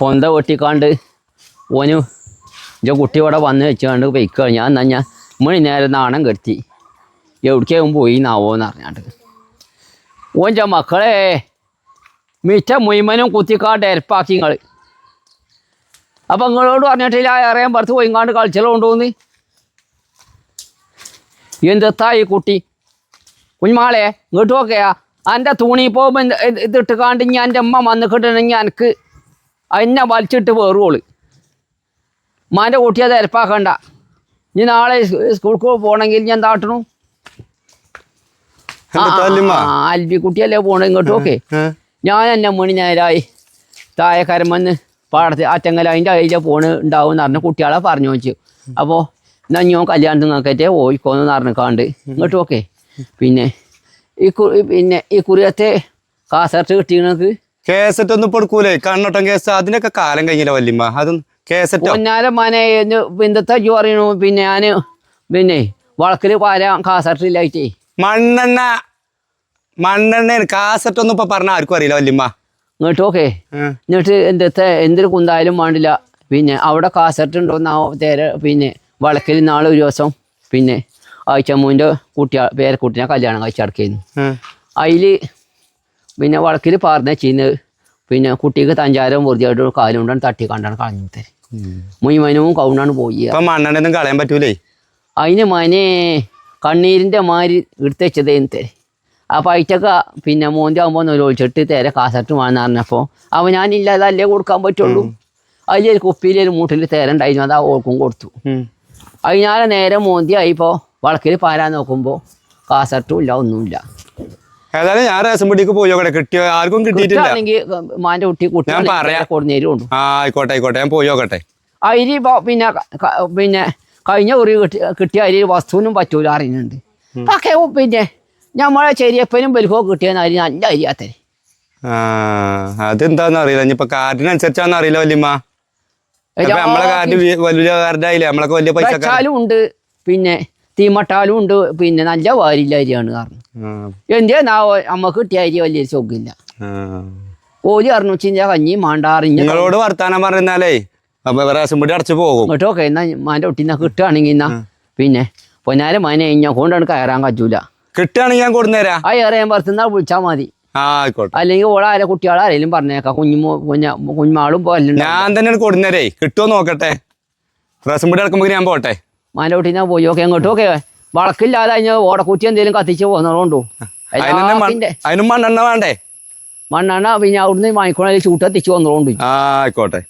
പൊന്ത വെട്ടിക്കാണ്ട് ഓന് എന്റെ കുട്ടി ഇവിടെ വന്ന് വെച്ചുകൊണ്ട് പൊയ്ക്കുക ഞാൻ എന്നാൽ ഞാൻ മണി നേരം നാണം കെടുത്തി. എവിടേക്കും പോയി നാവോന്ന് അറിഞ്ഞാണ്ട്. ഓന്റെ മക്കളെ മിറ്റ മുയ്മനും കുത്തിക്കാണ്ട് എരപ്പാക്കി നിങ്ങൾ അപ്പം നിങ്ങളോട് പറഞ്ഞിട്ടില്ല അറിയാൻ പുറത്ത് പോയിങ്ങാണ്ട് കളിച്ചല്ലോ കൊണ്ടുപോന്ന്. എന്തെത്താ ഈ കുട്ടി? കുഞ്ഞുമാളെ ഇങ്ങോട്ട് നോക്കിയാ എന്റെ തുണി പോകുമ്പോൾ ഇതിട്ട് കാണ്ട് ഞാൻ എന്റെ അമ്മ വന്നിട്ടുണ്ടെങ്കിൽ എനിക്ക് എന്നെ വലിച്ചിട്ട് വേറുവോൾ മാന്റെ കുട്ടി അത് എരപ്പാക്കണ്ട ഇനി നാളെ സ്കൂൾക്ക് പോകണമെങ്കിൽ ഞാൻ താട്ടണു അൽബി കുട്ടിയല്ലേ പോണ ഇങ്ങോട്ട്? ഓക്കെ. ഞാൻ എന്നെ മണി നേരായി. താഴെ വന്ന് പാടത്ത് അറ്റങ്ങൽ അതിന്റെ അതിലെ പോണ് ഉണ്ടാവും എന്ന് പറഞ്ഞ കുട്ടികളെ പറഞ്ഞു വെച്ചു. അപ്പോൾ എന്നാ ഞാൻ കല്യാണത്തിന് നോക്കട്ടെ ഓയിക്കോന്ന് പറഞ്ഞിക്കാണ്ട് ഇങ്ങോട്ട് ഓക്കെ. പിന്നെ ഈ കുറി പിന്നെ ഈ കുറിയത്തെ കാസർട്ട് കിട്ടിയണക്ക് കേസറ്റ് ഒന്നും ഇപ്പൊ എടുക്കൂലേ? കണ്ണോട്ടം കേസ് അതിനൊക്കെ കാലം കഴിഞ്ഞില്ല വല്യമ്മ? അതും കേസറ്റ് പൊന്നാല മനെ ബിന്ദത്തെ ജോ പറയണു പിന്നെ ഞാൻ പിന്നെ വളക്കിൽ പാല കാസർട്ടില്ലായിട്ടേ മണ്ണെണ്ണ. മണ്ണെണ്ണ കാസറ്റ് ഒന്നും ഇപ്പൊ പറഞ്ഞ ആർക്കും അറിയില്ല വല്യമ്മ. എന്നിട്ട് ഓക്കെ. എന്നിട്ട് എന്തത്തെ എന്തൊരു കുന്തായാലും വേണ്ടില്ല. പിന്നെ അവിടെ കാസറ്റ് ഉണ്ടോ എന്നാ തേര പിന്നെ വളക്കിൽ നാളെ ഒരു ദിവസം പിന്നെ ആഴ്ചമ്മൂന്റെ കുട്ടിയ പേരക്കുട്ടിനെ കല്യാണം കഴിച്ചടക്കുന്നു അതിൽ അതിൽ പിന്നെ വളക്കിൽ പാർന്നേ ചെയ്യുന്നത് പിന്നെ കുട്ടിക്ക് തഞ്ചാരം വെറുതെ കാലും കൊണ്ടാണ് തട്ടി കണ്ടാണ് കളഞ്ഞു തരും മുയ്മനവും കൗണ്ടാണ് പോയി. മണ്ണെണ്ണൊന്നും കളയാൻ പറ്റൂലേ? അതിന് മനെ കണ്ണീരിന്റെ മാരി എടുത്ത് വെച്ചതേന്ന് തരും. അപ്പോൾ അയച്ചൊക്കെ പിന്നെ മോന്റെ ആകുമ്പോൾ ഒളിച്ചിട്ട് തേരെ കാസറ്റ് വേണമെന്ന് പറഞ്ഞപ്പോൾ അവൻ ഞാനില്ലാതെ അല്ലേ കൊടുക്കാൻ പറ്റുള്ളൂ. അതിലൊരു കുപ്പിയിലൊരു മൂട്ടിൽ തേരുണ്ടായിരുന്നു അത് ആ ഓർക്കും കൊടുത്തു. അതിനാലെ നേരെ മോന്തി ആയിപ്പോൾ വളക്കിൽ പാരാൻ നോക്കുമ്പോൾ കാസറ്റും ഇല്ല ഒന്നുമില്ല. ഏതായാലും ഞാൻ റേഷൻ പിടിക്ക് പോയോക്കട്ടെ കിട്ടിയോ? ആർക്കും കിട്ടിയിട്ടില്ല. മാന്റെ കുട്ടി കുട്ടി ഞാൻ പറയാം. കൊടുന്നേരുണ്ട് ആ ആയിക്കോട്ടെ ആയിക്കോട്ടെ ഞാൻ പോയോക്കട്ടെ അരി ഇപ്പൊ പിന്നെ പിന്നെ കഴിഞ്ഞ ഒരു കിട്ടി കിട്ടിയ അരി വസ്തുവിനും പറ്റൂല അറിയുന്നുണ്ട്. പക്ഷേ പിന്നെ നമ്മളെ ചെറിയപ്പനും വലുപ്പോ കിട്ടിയ അരി നല്ല അരിയാത്തരി അതെന്താന്ന് അറിയില്ല. ഇനിയിപ്പൊ കാർഡിനനുസരിച്ചാന്ന് അറിയില്ല വല്യമ്മ. നമ്മളെ കാർഡ് വലിയ കാർഡായില്ലേ? നമ്മളൊക്കെ വലിയ പൈസ ഉണ്ട്. പിന്നെ തീമട്ടാലും ഉണ്ട്. പിന്നെ നല്ല വാരില്ല അരിയാണ് കാരണം എന്തേ നാ അമ്മയ്ക്ക് കിട്ടിയ അരി വലിയൊരു ചൊക്കില്ല ഓലി അറിഞ്ഞു വെച്ചാൽ കഞ്ഞി മാണ്ടാറിഞ്ഞ നിങ്ങളോട് വർത്താനം പറഞ്ഞാലേ അടച്ചു പോകും. കേട്ടോ ഓക്കെ എന്നാ മാന്റെ കുട്ടീനെ കിട്ടുകയാണെങ്കിൽ എന്നാ പിന്നെ പൊന്നാരെ മാനെ ഇഞ്ഞ കൊണ്ടാണ് കയറാൻ കജൂല കിട്ടുകയാണെങ്കിൽ ഞാൻ കൊടുന്നേരാ? ആ ഏറെ പുറത്തുനിന്നാ വിളിച്ചാൽ മതി. ആയിക്കോട്ടെ. അല്ലെങ്കിൽ ഓളാരെ കുട്ടികളെ ആരെങ്കിലും പറഞ്ഞേക്കാം. കുഞ്ഞുമോ കുഞ്ഞ കുഞ്ഞുമാളും ഞാൻ തന്നെയാണ് കൊടുന്നേരേ കിട്ടുമോ നോക്കട്ടെ. റേഷൻ പിടി അടക്കുമ്പോ ഞാൻ പോട്ടെ. മാനോട്ടിനാ പോയി. ഓക്കെ എങ്ങോട്ടൊക്കെ വളക്കില്ലാതെ അതിന് ഓടക്കൂറ്റി എന്തെങ്കിലും കത്തിച്ച് പോകുന്നതുകൊണ്ടു അതിനും മണ്ണെണ്ണ വേണ്ടേ? മണ്ണെണ്ണ പിന്നെ അവിടുന്ന് വാങ്ങിക്കണ ചൂട്ടെത്തിച്ച് വന്നതുകൊണ്ട്. ആയിക്കോട്ടെ.